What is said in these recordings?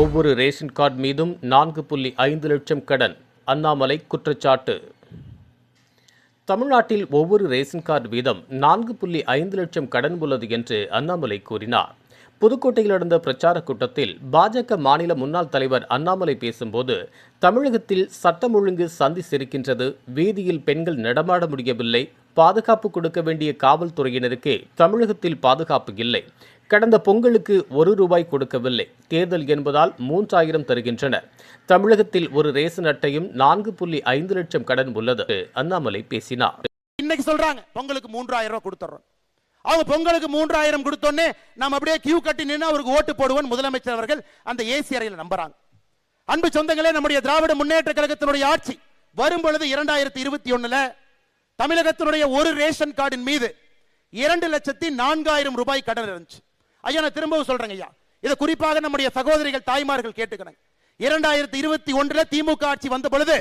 ஒவ்வொரு ration card மீதும் நான்கு புள்ளி ஐந்து லட்சம் கடன் அண்ணாமலை குற்றச்சாட்டு. தமிழ்நாட்டில் ஒவ்வொரு ரேஷன் கார்டு வீதம் நான்கு புள்ளி ஐந்து லட்சம் கடன் உள்ளது என்று அண்ணாமலை கூறினார். புதுக்கோட்டையில் நடந்த பிரச்சார கூட்டத்தில் பாஜக மாநில முன்னாள் தலைவர் அண்ணாமலை பேசும்போது தமிழகத்தில் சட்டம் ஒழுங்கு சந்தி சிரிக்கின்றது வீதியில் பெண்கள் நடமாட முடியவில்லை பாதுகாப்பு கொடுக்க வேண்டிய காவல்துறையினருக்கே தமிழகத்தில் பாதுகாப்பு இல்லை கடந்த பொங்கலுக்கு ஒரு ரூபாய் கொடுக்கவில்லை. தேர்தல் என்பதால் மூன்றாயிரம் தருகின்றனர். தமிழகத்தில் ஒரு ரேசன் அட்டையும் நான்கு புள்ளி ஐந்து லட்சம் கடன் உள்ளது. அண்ணாமலை பேசினார். இன்னைக்கு சொல்றாங்க பொங்கலுக்கு மூன்றாயிரம் ரூபாய் கொடுத்துறோம். அவங்க பொங்கலுக்கு மூன்றாயிரம் கொடுத்தோன்னே நம்ம அப்படியே கியூ கட்டி நின்று அவருக்கு ஓட்டு போடுவோம் முதலமைச்சர் அவர்கள் அந்த ஏசி அறையில் நம்புறாங்க. அன்பு சொந்தங்களே நம்முடைய திராவிட முன்னேற்ற கழகத்தினுடைய ஆட்சி வரும் பொழுது இரண்டாயிரத்தி இருபத்தி ஒண்ணுல தமிழகத்தினுடைய ஒரு ரேஷன் கார்டின் மீது இரண்டு லட்சத்தி நான்காயிரம் ரூபாய் கடன் இருந்துச்சு. ஐயா நான் திரும்பவும் சொல்றேங்க ஐயா. இதை குறிப்பாக நம்முடைய சகோதரிகள் தாய்மார்கள் கேட்டுக்கிறாங்க இரண்டாயிரத்தி இருபத்தி ஒன்றுல திமுக ஆட்சி வந்த பொழுது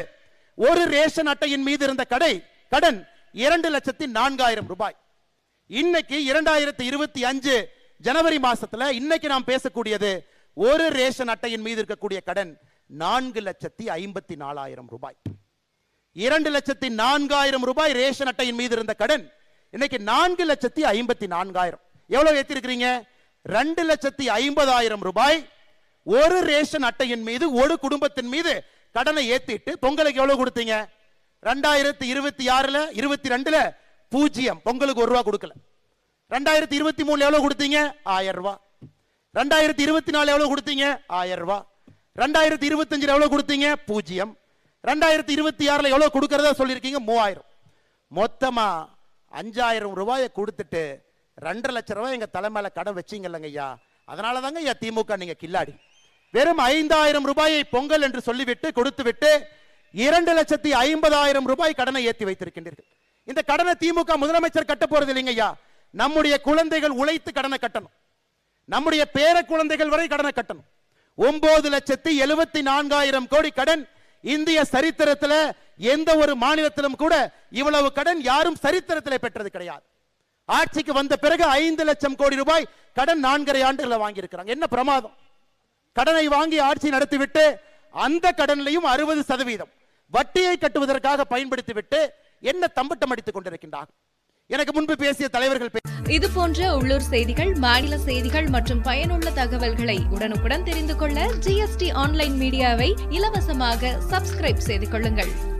ஒரு ரேஷன் அட்டையின் மீது இருந்த கடை கடன் இரண்டு லட்சத்தி நான்காயிரம் ரூபாய். இன்னைக்கு இரண்டாயிரத்தி இருபத்தி அஞ்சு ஜனவரி மாசத்துல இன்னைக்கு நாம் பேசக்கூடியது ஒரு ரேஷன் அட்டையின் மீது இருக்கக்கூடிய கடன் நான்கு லட்சத்தி ஐம்பத்தி நாலாயிரம் ரூபாய். இரண்டு லட்சத்தி நான்காயிரம் ரூபாய் ரேஷன் அட்டையின் மீது இருந்த கடன் இன்னைக்கு நான்கு லட்சத்தி ஐம்பத்தி நான்காயிரம். எவ்வளவு ஏத்திருக்கிறீங்க? ரெண்டு லட்சத்தி ஐம்பதாயிரம் ரூபாய் ஒரு ரேஷன் அட்டையின் மீது ஒரு குடும்பத்தின் மீது கடனை ஏத்திட்டு பொங்கலுக்கு எவ்வளவு கொடுத்தீங்க? ரெண்டாயிரத்தி இருபத்தி ஆறுல இருபத்தி ரெண்டுல பூஜ்ஜியம். பொங்கலுக்கு ஒரு ரூபா கொடுக்கல. ரெண்டாயிரத்தி இருபத்தி மூணுல எவ்வளவு கொடுத்தீங்க? ஆயிரம் ரூபா. ரெண்டாயிரத்தி இருபத்தி நாலு எவ்வளவு கொடுத்தீங்க? ஆயிரம் ரூபா. ரெண்டாயிரத்தி இருபத்தஞ்சுல எவ்வளவு கொடுத்தீங்க? பூஜ்ஜியம். ரெண்டாயிரத்தி இருபத்தி ஆறுல எவ்வளவு கொடுக்கறதா சொல்லியிருக்கீங்க? மூவாயிரம். மொத்தமா அஞ்சாயிரம் ரூபாயை கொடுத்துட்டு ரெண்டரை லட்ச ரூபாய் எங்க தலைமையில கடன் வச்சிங்கல்லங்க ஐயா. அதனால தாங்க ஐயா திமுக நீங்க கில்லாடி. வெறும் ஐந்தாயிரம் ரூபாயை பொங்கல் என்று சொல்லிவிட்டு கொடுத்துவிட்டு இரண்டு லட்சத்தி ஐம்பதாயிரம் ரூபாய் கடனை ஏற்றி வைத்திருக்கின்றீர்கள். இந்த கடனை திமுக முதலமைச்சர் கட்ட போறது இல்லைங்க ஐயா. நம்முடைய குழந்தைகள் உழைத்து கடனை கட்டணும். நம்முடைய பேர குழந்தைகள் வரை கடனை கட்டணும். ஒன்பது லட்சத்தி எழுபத்தி நான்காயிரம் கோடி கடன் இந்திய சரித்திரத்துல எந்த ஒரு மாநிலத்திலும் கூட இவ்வளவு கடன் யாரும் சரித்திரத்தில் பெற்றது கிடையாது. ஆட்சிக்கு வந்த பிறகு ஐந்து லட்சம் கோடி ரூபாய் கடன் நான்கரை ஆண்டுகளை வாங்கியிருக்கிறாங்க. என்ன பிரமாதம்? கடனை வாங்கி ஆட்சி நடத்திவிட்டு அந்த கடன்லையும் அறுபது சதவீதம். வட்டியை கட்டுவதற்காக பயன்படுத்திவிட்டு என்ன தம்பட்டம் அடித்துக் கொண்டிருக்கின்றார்? எனக்கு முன்பு பேசிய தலைவர்கள் இது போன்ற உள்ளூர் செய்திகள் மாநில செய்திகள் மற்றும் பயனுள்ள தகவல்களை உடனுக்குடன் தெரிந்து கொள்ள ஜிஎஸ்டி ஆன்லைன் மீடியாவை இலவசமாக சப்ஸ்கிரைப் செய்து கொள்ளுங்கள்.